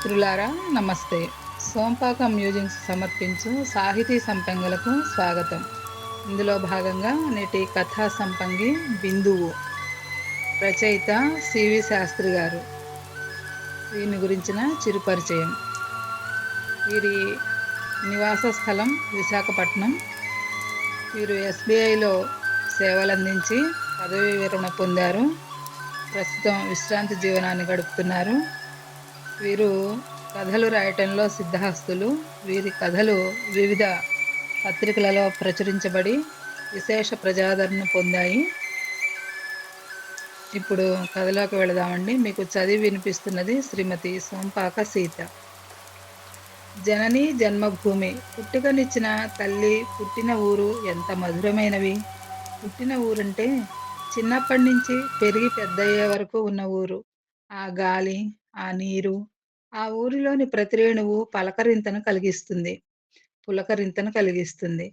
మిత్రులారా నమస్తే. సోంపాక మ్యూజింగ్స్ సమర్పించు సాహితీ సంపంగులకు స్వాగతం. ఇందులో భాగంగా నేటి కథా సంపంగి బిందువు రచయిత సివి శాస్త్రి గారు. దీని గురించిన చిరుపరిచయం. వీరి నివాస స్థలం విశాఖపట్నం. వీరు ఎస్బీఐలో సేవలందించి పదవీ విరమణ పొందారు. ప్రస్తుతం విశ్రాంతి జీవనాన్ని గడుపుతున్నారు. వీరు కథలు రాయటంలో సిద్ధహస్తులు. వీరి కథలు వివిధ పత్రికలలో ప్రచురించబడి విశేష ప్రజాదరణ పొందాయి. ఇప్పుడు కథలోకి వెళదామండి. మీకు చదివి వినిపిస్తున్నది శ్రీమతి సోంపాక సీత. జనని జన్మభూమి. పుట్టుకనిచ్చిన తల్లి పుట్టిన ఊరు ఎంత మధురమైనవి. పుట్టిన ఊరంటే చిన్నప్పటి నుంచి పెరిగి పెద్దయ్యే వరకు ఉన్న ఊరు. ఆ గాలి ఆ నీరు ఆ ఊరిలోని ప్రతి రేణువు పలకరింతను కలిగిస్తుంది. పులకరింతను కలిగిస్తుంది.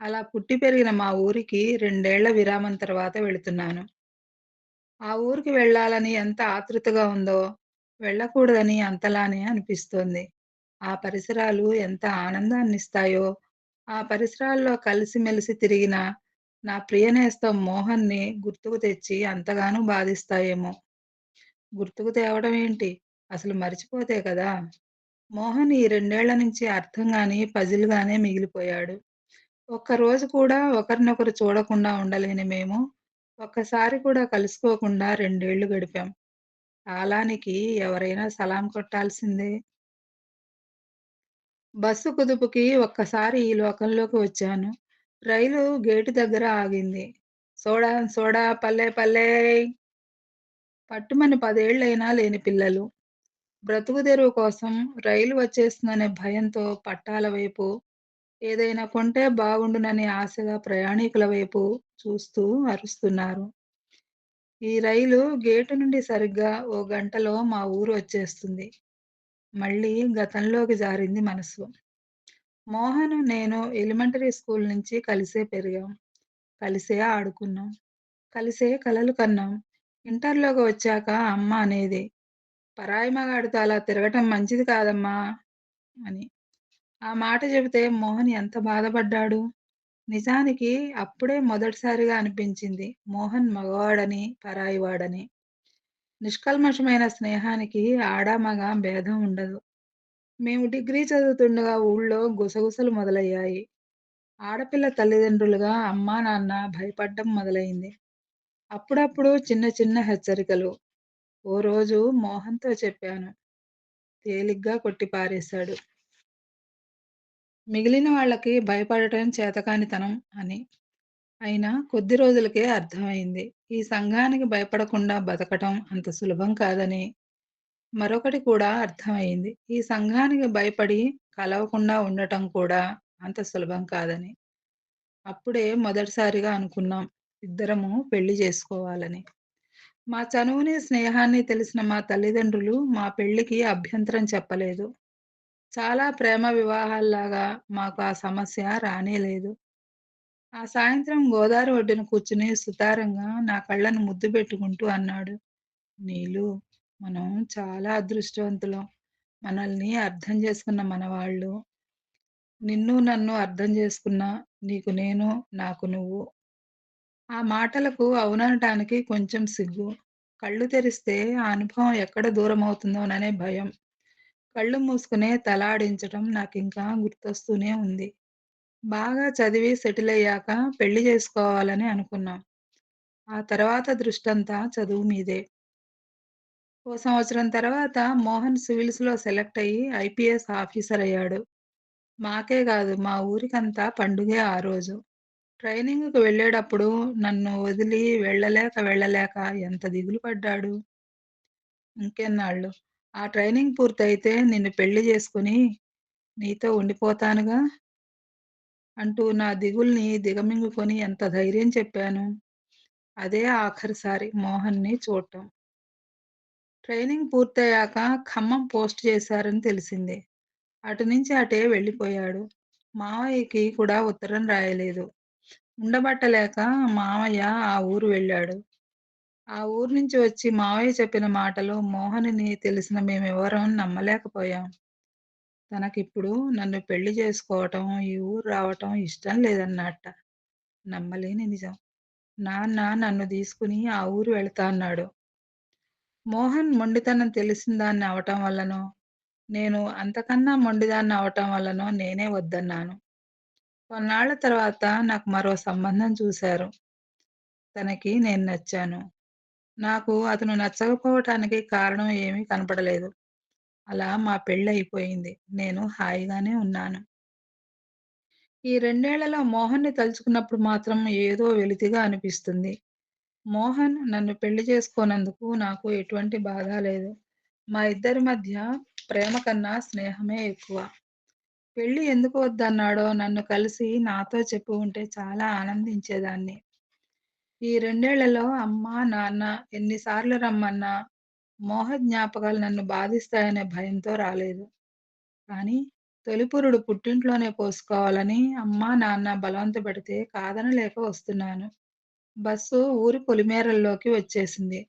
అలా పుట్టి పెరిగిన మా ఊరికి రెండేళ్ళ విరామం తర్వాత వెళుతున్నాను. ఆ ఊరికి వెళ్ళాలని ఎంత ఆతృతగా ఉందో వెళ్ళకూడదని అంతలానే అనిపిస్తోంది. ఆ పరిసరాలు ఎంత ఆనందాన్ని ఇస్తాయో ఆ పరిసరాల్లో కలిసిమెలిసి తిరిగిన నా ప్రియనేస్తం మోహన్ని గుర్తుకు తెచ్చి అంతగానూ బాధిస్తాయేమో. గుర్తుకు తేవడం ఏంటి? అసలు మర్చిపోతే కదా! మోహన్ ఈ రెండేళ్ళ నుంచి అర్థం గాని పజిల్ గానే మిగిలిపోయాడు. ఒక్కరోజు కూడా ఒకరినొకరు చూడకుండా ఉండలేని మేము. ఒక్కసారి కూడా కలుసుకోకుండా రెండేళ్ళు గడిపాం. కాలానికి ఎవరైనా సలాం కొట్టాల్సిందే. బస్సు కుదుపుకి ఒక్కసారి ఈ లోకంలోకి వచ్చాను. రైలు గేటు దగ్గర ఆగింది. సోడా సోడా పల్లె పల్లె పట్టుమని పదేళ్ళైనా లేని పిల్లలు. బ్రతుకు తెరువు కోసం రైలు వచ్చేస్తుందనే భయంతో పట్టాల వైపు ఏదైనా కొంటే బాగుండునని ఆశగా ప్రయాణికుల వైపు చూస్తూ అరుస్తున్నారు. ఈ రైలు గేటు నుండి సరిగ్గా ఓ గంటలో మా ఊరు వచ్చేస్తుంది. మళ్ళీ గతంలోకి జారింది మనసు. మోహన్ నేను ఎలిమెంటరీ స్కూల్ నుంచి కలిసే పెరిగాం. కలిసే ఆడుకున్నాం. కలిసే కలలు కన్నాం. ఇంటర్లోకి వచ్చాక అమ్మ అనేది పరాయి మగాడితో అలా తిరగటం మంచిది కాదమ్మా అని. ఆ మాట చెబితే మోహన్ ఎంత బాధపడ్డాడు? నిజానికి అప్పుడే మొదటిసారిగా అనిపించింది మోహన్ మగవాడని పరాయివాడని నిష్కల్మషమైన స్నేహానికి ఆడా మగ భేదం ఉండదు. మేము డిగ్రీ చదువుతుండగా ఊళ్ళో గుసగుసలు మొదలయ్యాయి. ఆడపిల్ల తల్లిదండ్రులుగా అమ్మా నాన్న భయపడ్డం మొదలైంది. అప్పుడప్పుడు చిన్న చిన్న హెచ్చరికలు. ఓ రోజు మోహన్తో చెప్పాను. తేలిగ్గా కొట్టి పారేశాడు. మిగిలిన వాళ్ళకి భయపడటం చేతకానితనం అని. అయినా కొద్ది రోజులకే అర్థమైంది. ఈ సంఘానికి భయపడకుండా బతకటం అంత సులభం కాదని. మరొకటి కూడా అర్థమైంది. ఈ సంఘానికి భయపడి కలవకుండా ఉండటం కూడా అంత సులభం కాదని. అప్పుడే మొదటిసారిగా అనుకున్నాం. ఇద్దరము పెళ్ళి చేసుకోవాలని. మా చనువుని స్నేహాన్ని తెలిసిన మా తల్లిదండ్రులు మా పెళ్ళికి అభ్యంతరం చెప్పలేదు. చాలా ప్రేమ వివాహాల్లాగా మాకు ఆ సమస్య రానేలేదు. ఆ సాయంత్రం గోదావరి ఒడ్డున కూర్చుని సుతారంగా నా కళ్ళను ముద్దు పెట్టుకుంటూ అన్నాడు. నీలు మనం చాలా అదృష్టవంతులం. మనల్ని అర్థం చేసుకున్న మనవాళ్ళు. నిన్ను నన్ను అర్థం చేసుకున్న నీకు నేను నాకు నువ్వు ఆ మాటలకు అవుననటానికి కొంచెం సిగ్గు. కళ్ళు తెరిస్తే ఆ అనుభవం ఎక్కడ దూరమవుతుందోననే భయం. కళ్ళు మూసుకునే తలాడించటం నాకు ఇంకా గుర్తొస్తూనే ఉంది. బాగా చదివి సెటిల్ అయ్యాక పెళ్ళి చేసుకోవాలని అనుకున్నాం. ఆ తర్వాత దృష్టంతా చదువు మీదే. ఓ సంవత్సరం తర్వాత మోహన్ సివిల్స్లో సెలెక్ట్ అయ్యి ఐపీఎస్ ఆఫీసర్ అయ్యాడు మాకే కాదు మా ఊరికంతా పండుగే ఆ రోజు. ట్రైనింగ్‌కి వెళ్ళేటప్పుడు నన్ను వదిలి వెళ్ళలేక వెళ్ళలేక ఎంత దిగులు పడ్డాడు. ఇంకెన్నాళ్ళు ఆ ట్రైనింగ్ పూర్తయితే నిన్ను పెళ్ళి చేసుకొని నీతో ఉండిపోతానుగా అంటూ నా దిగుల్ని దిగమింగుకొని ఎంత ధైర్యం చెప్పాను. అదే ఆఖరిసారి మోహన్‌ని చూడటం. ట్రైనింగ్ పూర్తయ్యాక ఖమ్మం పోస్ట్ చేశారని తెలిసింది. అటు నుంచి అటే వెళ్ళిపోయాడు. మావయ్యకి కూడా ఉత్తరం రాయలేదు. ఉండబట్టలేక మామయ్య ఆ ఊరు వెళ్ళాడు. ఆ ఊరు నుంచి వచ్చి మావయ్య చెప్పిన మాటలు మోహన్‌ని తెలిసిన మేమెవరం నమ్మలేకపోయాం. తనకిప్పుడు నన్ను పెళ్ళి చేసుకోవటం, ఈ ఊరు రావటం ఇష్టం లేదన్నట్ట. నమ్మలేని నిజం. నాన్న నన్ను తీసుకుని ఆ ఊరు వెళ్తా అన్నాడు. మోహన్ మొండితనం తెలిసిందాన్ని అవటం వల్లనో, నేను అంతకన్నా మొండిదాన్ని అవటం వల్లనో నేనే వద్దన్నాను. కొన్నాళ్ళ తర్వాత నాకు మరో సంబంధం చూశారు. తనకి నేను నచ్చాను. నాకు అతను నచ్చకపోవటానికి కారణం ఏమీ కనపడలేదు. అలా మా పెళ్ళి అయిపోయింది నేను హాయిగానే ఉన్నాను. ఈ రెండేళ్ళలో మోహన్‌ని తలుచుకున్నప్పుడు మాత్రం ఏదో వెలితిగా అనిపిస్తుంది. మోహన్ నన్ను పెళ్ళి చేసుకోనందుకు నాకు ఎటువంటి బాధ లేదు. మా ఇద్దరి మధ్య ప్రేమ కన్నా స్నేహమే ఎక్కువ. పెళ్ళి ఎందుకు వద్దన్నాడో నన్ను కలిసి నాతో చెప్పు ఉంటే చాలా ఆనందించేదాన్ని. ఈ రెండేళ్ళలో అమ్మ, నాన్న ఎన్నిసార్లు రమ్మన్నా మోహ జ్ఞాపకాలు నన్ను బాధిస్తాయనే భయంతో రాలేదు. కానీ తొలిపురుడు పుట్టింట్లోనే పోసుకోవాలని అమ్మా, నాన్న బలవంతపెడితే కాదనలేక వస్తున్నాను. బస్సు ఊరి పొలిమేరల్లోకి వచ్చేసింది.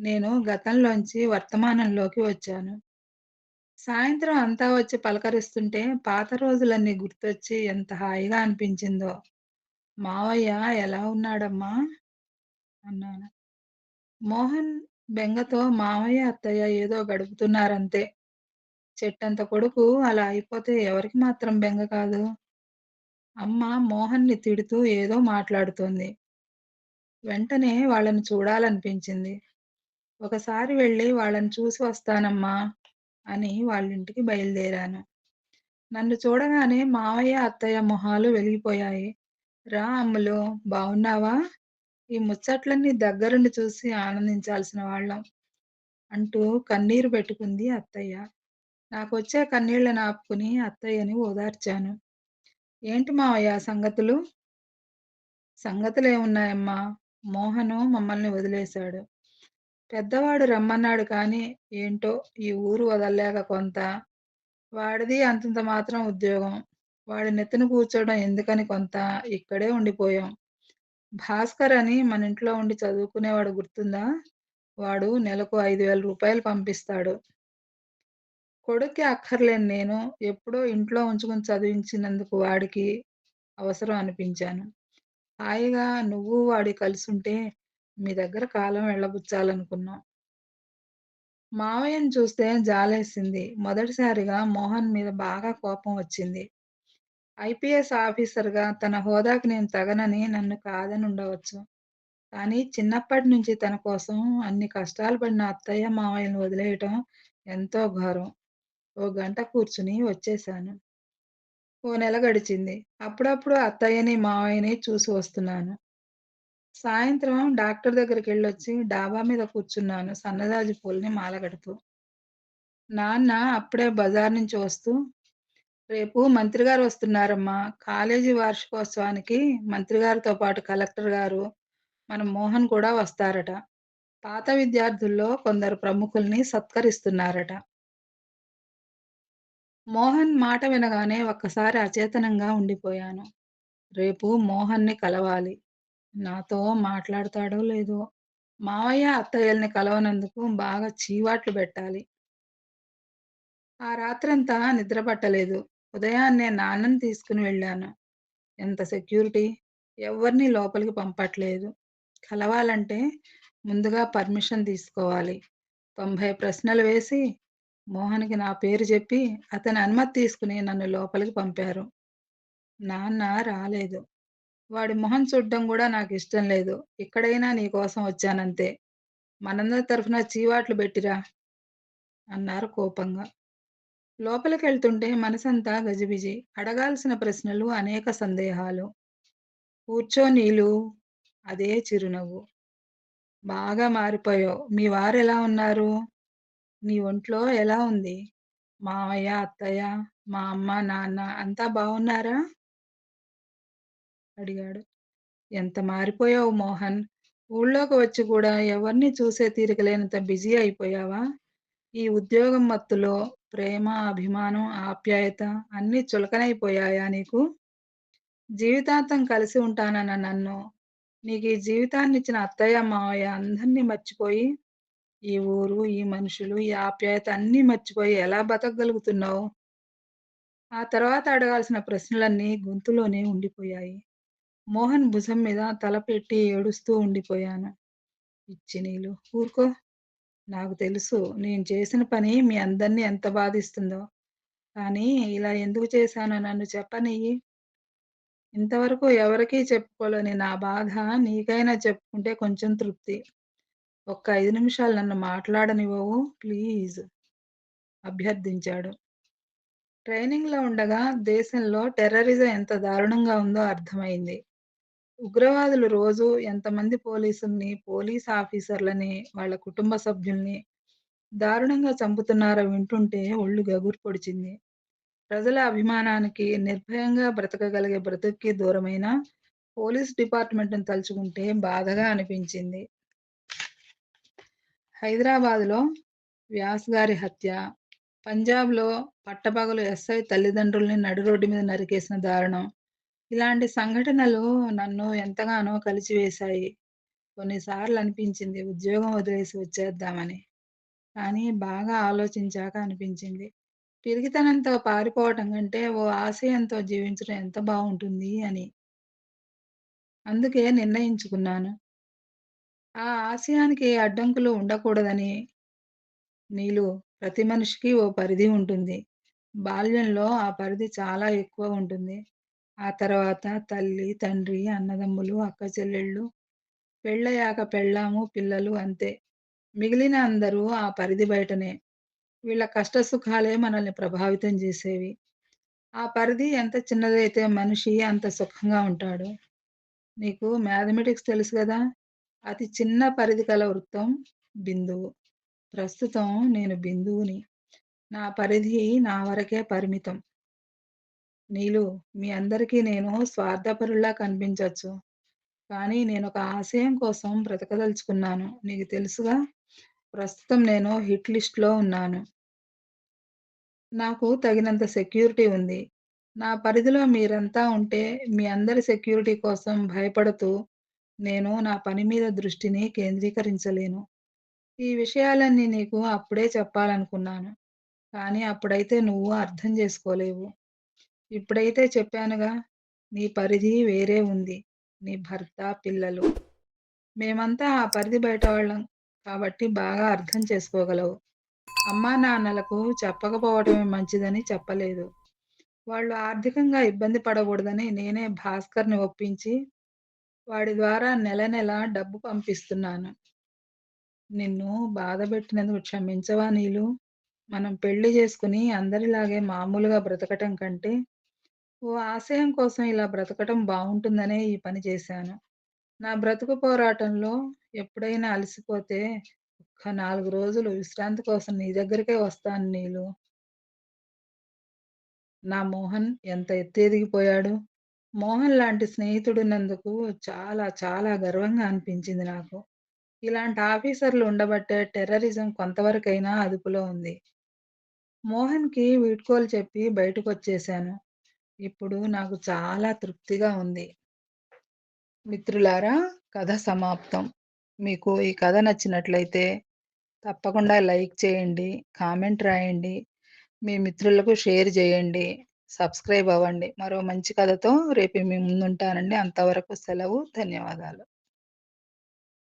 నేను గతంలోంచి వర్తమానంలోకి వచ్చాను. సాయంత్రం అంతా వచ్చి పలకరిస్తుంటే పాత రోజులన్నీ గుర్తొచ్చి ఎంత హాయిగా అనిపించిందో. మావయ్య ఎలా ఉన్నాడమ్మా? అన్నాను. మోహన్ బెంగతో మావయ్య, అత్తయ్య ఏదో గడుపుతున్నారంతే. చెట్టంత కొడుకు అలా అయిపోతే ఎవరికి మాత్రం బెంగ కాదు? అమ్మ మోహన్‌ని తిడుతూ ఏదో మాట్లాడుతోంది. వెంటనే వాళ్ళని చూడాలనిపించింది. ఒకసారి వెళ్ళి వాళ్ళని చూసి వస్తానమ్మా! అని వాళ్ళింటికి బయలుదేరాను. నన్ను చూడగానే మావయ్య, అత్తయ్య మొహాలు వెలిగిపోయాయి. రా అమ్ములు బాగున్నావా ఈ ముచ్చట్లన్నీ దగ్గరుండి చూసి ఆనందించాల్సిన వాళ్ళం అంటూ కన్నీరు పెట్టుకుంది అత్తయ్య. నాకు వచ్చే కన్నీళ్ళను ఆపుకుని అత్తయ్యని ఓదార్చాను. ఏంటి మావయ్య సంగతులు? సంగతులేమున్నాయమ్మా! మోహను మమ్మల్ని వదిలేశాడు. పెద్దవాడు రమ్మన్నాడు కానీ ఏంటో ఈ ఊరు వదల్లేక కొంత. వాడిది అంతంత మాత్రం ఉద్యోగం. వాడి నెత్తిన కూర్చోవడం ఎందుకని కొంత ఇక్కడే ఉండిపోయాం. భాస్కర్ అని మనింట్లో ఉండి చదువుకునేవాడు గుర్తుందా? వాడు నెలకు ఐదు వేల రూపాయలు పంపిస్తాడు. కొడుక్కి అక్కర్లేని నేను ఎప్పుడో ఇంట్లో ఉంచుకుని చదివించినందుకు వాడికి అవసరం అనిపించాను. హాయిగా నువ్వు వాడు కలిసుంటే మీ దగ్గర కాలం వెళ్ళబుచ్చాలనుకున్నాం. మావయ్యని చూస్తే జాలేసింది. మొదటిసారిగా మోహన్ మీద బాగా కోపం వచ్చింది. ఐపీఎస్ ఆఫీసర్‌గా తన హోదాకి నేను తగనని నన్ను కాదని ఉండవచ్చు కానీ చిన్నప్పటి నుంచి తన కోసం అన్ని కష్టాలు పడిన అత్తయ్య, మావయ్యని వదిలేయటం ఎంతో ఘోరం. ఓ గంట కూర్చుని వచ్చేశాను. ఓ నెల గడిచింది. అప్పుడప్పుడు అత్తయ్యని, మావయ్యని చూసి వస్తున్నాను. సాయంత్రం డాక్టర్ దగ్గరికి వెళ్ళొచ్చి డాబా మీద కూర్చున్నాను సన్నజాజి పూలని మాలగడుతూ. నాన్న అప్పుడే బజార్ నుంచి వస్తూ, రేపు మంత్రి గారు వస్తున్నారమ్మా! కాలేజీ వార్షికోత్సవానికి మంత్రి గారితో పాటు కలెక్టర్ గారు, మన మోహన్ కూడా వస్తారట. పాత విద్యార్థుల్లో కొందరు ప్రముఖుల్ని సత్కరిస్తున్నారట. మోహన్ మాట వినగానే ఒక్కసారి అచేతనంగా ఉండిపోయాను. రేపు మోహన్‌ని కలవాలి. నాతో మాట్లాడతాడో లేదో! మావయ్య, అత్తయ్యల్ని కలవనందుకు బాగా చీవాట్లు పెట్టాలి ఆ రాత్రంతా నిద్రపట్టలేదు ఉదయాన్నే నాన్నని తీసుకుని వెళ్ళాను. ఎంత సెక్యూరిటీ! ఎవరిని లోపలికి పంపట్లేదు. కలవాలంటే ముందుగా పర్మిషన్ తీసుకోవాలి. 90 ప్రశ్నలు వేసి, మోహన్‌కి నా పేరు చెప్పి, అతని అనుమతి తీసుకుని నన్ను లోపలికి పంపారు. నాన్న రాలేదు. వాడి మొహం చూడడం కూడా నాకు ఇష్టం లేదు. ఇక్కడైనా నీకోసం వచ్చానంతే. మనందరి తరఫున చీవాట్లు పెట్టిరా అన్నారు కోపంగా. లోపలికెళ్తుంటే మనసంతా గజిబిజి. అడగాల్సిన ప్రశ్నలు, అనేక సందేహాలు. కూర్చో నీలు అదే చిరునవ్వు. బాగా మారిపోయావు. మీ వారు ఎలా ఉన్నారు? నీ ఒంట్లో ఎలా ఉంది? మావయ్య, అత్తయ్య, మా అమ్మ, నాన్న అంతా బాగున్నారా అడిగాడు. ఎంత మారిపోయావు మోహన్! ఊళ్ళోకి వచ్చి కూడా ఎవరిని చూసే తీరికలేనంత బిజీ అయిపోయావా? ఈ ఉద్యోగం మత్తులో ప్రేమ, అభిమానం, ఆప్యాయత అన్నీ చులకనైపోయాయా నీకు? జీవితాంతం కలిసి ఉంటానన్న నన్ను నీకు ఈ జీవితాన్ని ఇచ్చిన అత్తయ్య, మావయ్య అందరిని మర్చిపోయి, ఈ ఊరు, ఈ మనుషులు, ఈ ఆప్యాయత అన్నీ మర్చిపోయి ఎలా బతకగలుగుతున్నావు? ఆ తర్వాత అడగాల్సిన ప్రశ్నలన్నీ గొంతులోనే ఉండిపోయాయి. మోహన్ భుజం మీద తల పెట్టి ఏడుస్తూ ఉండిపోయాను. ఇచ్చి నీలు, ఊరుకో. నాకు తెలుసు నేను చేసిన పని మీ అందరిని ఎంత బాధిస్తుందో. కానీ ఇలా ఎందుకు చేశానో నన్ను చెప్పనియ్యి. ఇంతవరకు ఎవరికీ చెప్పుకోలేని నా బాధ నీకైనా చెప్పుకుంటే కొంచెం తృప్తి. ఒక్క ఐదు నిమిషాలు నన్ను మాట్లాడనివ్వవు ప్లీజ్ అభ్యర్థించాడు. ట్రైనింగ్‌లో ఉండగా దేశంలో టెర్రరిజం ఎంత దారుణంగా ఉందో అర్థమైంది. ఉగ్రవాదులు రోజు ఎంతమంది పోలీసుల్ని, పోలీస్ ఆఫీసర్లని, వాళ్ళ కుటుంబ సభ్యుల్ని దారుణంగా చంపుతున్నారో వింటుంటే ఒళ్ళు గగుర్ పొడిచింది. ప్రజల అభిమానానికి, నిర్భయంగా బ్రతకగలిగే బ్రతుక్కి దూరమైన పోలీస్ డిపార్ట్‌మెంట్‌ని తలుచుకుంటే బాధగా అనిపించింది. హైదరాబాద్‌లో వ్యాస్ గారి హత్య, పంజాబ్‌లో పట్టపగలు ఎస్ఐ తల్లిదండ్రుల్ని నడిరోడ్డు మీద నరికేసిన దారుణం. ఇలాంటి సంఘటనలు నన్ను ఎంతగానో కలిచివేశాయి. కొన్నిసార్లు అనిపించింది ఉద్యోగం వదిలేసి వచ్చేద్దామని. కానీ బాగా ఆలోచించాక అనిపించింది. పిరిగితనంతో పారిపోవటం కంటే ఓ ఆశయంతో జీవించడం ఎంత బాగుంటుంది అని. అందుకే నిర్ణయించుకున్నాను. ఆ ఆశయానికి అడ్డంకులు ఉండకూడదని. నీలు, ప్రతి మనిషికి ఓ పరిధి ఉంటుంది. బాల్యంలో ఆ పరిధి చాలా ఎక్కువ ఉంటుంది. ఆ తర్వాత తల్లి, తండ్రి, అన్నదమ్ములు, అక్కచెల్లెళ్ళు, పెళ్ళయ్యాక పెళ్ళాము, పిల్లలు అంతే. మిగిలిన అందరూ ఆ పరిధి బయటనే. వీళ్ళ కష్టసుఖాలే మనల్ని ప్రభావితం చేసేవి. ఆ పరిధి ఎంత చిన్నదైతే మనిషి అంత సుఖంగా ఉంటాడు. నీకు మ్యాథమెటిక్స్ తెలుసు గదా! అతి చిన్న పరిధి కల వృత్తం బిందువు. ప్రస్తుతం నేను బిందువుని. నా పరిధి నా వరకే పరిమితం. నీలు, మీ అందరికీ నేను స్వార్థపరుల్లా కనిపించవచ్చు కానీ నేను ఒక ఆశయం కోసం బ్రతకదలుచుకున్నాను. నీకు తెలుసుగా! ప్రస్తుతం నేను హిట్ లిస్ట్‌లో ఉన్నాను. నాకు తగినంత సెక్యూరిటీ ఉంది. నా పరిధిలో మీరంతా ఉంటే మీ అందరి సెక్యూరిటీ కోసం భయపడుతూ నేను నా పని మీద దృష్టిని కేంద్రీకరించలేను. ఈ విషయాలన్నీ నీకు అప్పుడే చెప్పాలనుకున్నాను. కానీ అప్పుడైతే నువ్వు అర్థం చేసుకోలేవు. ఇప్పుడైతే చెప్పానుగా! నీ పరిధి వేరే ఉంది. నీ భర్త, పిల్లలు. మేమంతా ఆ పరిధి బయట వాళ్ళం కాబట్టి బాగా అర్థం చేసుకోగలవు. అమ్మా నాన్నలకు చెప్పకపోవటమే మంచిదని చెప్పలేదు. వాళ్ళు ఆర్థికంగా ఇబ్బంది పడకూడదని నేనే భాస్కర్‌ని ఒప్పించి వాడి ద్వారా నెల నెలా డబ్బు పంపిస్తున్నాను. నిన్ను బాధపెట్టినందుకు క్షమించవా నీలు? మనం పెళ్ళి చేసుకుని అందరిలాగే మామూలుగా బ్రతకటం కంటే, ఓ ఆశయం కోసం ఇలా బ్రతకటం బాగుంటుందనే ఈ పని చేశాను. నా బ్రతుకు పోరాటంలో ఎప్పుడైనా అలసిపోతే ఒక్క నాలుగు రోజులు విశ్రాంతి కోసం నీ దగ్గరికే వస్తాను నీలు. నా మోహన్ ఎంత ఎత్తేదిగిపోయాడు మోహన్ లాంటి స్నేహితుడున్నందుకు చాలా చాలా గర్వంగా అనిపించింది నాకు. ఇలాంటి ఆఫీసర్లు ఉండబట్టే టెర్రరిజం కొంతవరకైనా అదుపులో ఉంది. మోహన్‌కి వీడ్కోలు చెప్పి బయటకొచ్చేశాను. ఇప్పుడు నాకు చాలా తృప్తిగా ఉంది. మిత్రులారా! కథ సమాప్తం. మీకు ఈ కథ నచ్చినట్లయితే తప్పకుండా లైక్ చేయండి, కామెంట్ రాయండి, మీ మిత్రులకు షేర్ చేయండి, సబ్స్క్రైబ్ అవ్వండి. మరో మంచి కథతో రేపు మీ ముందుంటానండి. అంతవరకు సెలవు. ధన్యవాదాలు.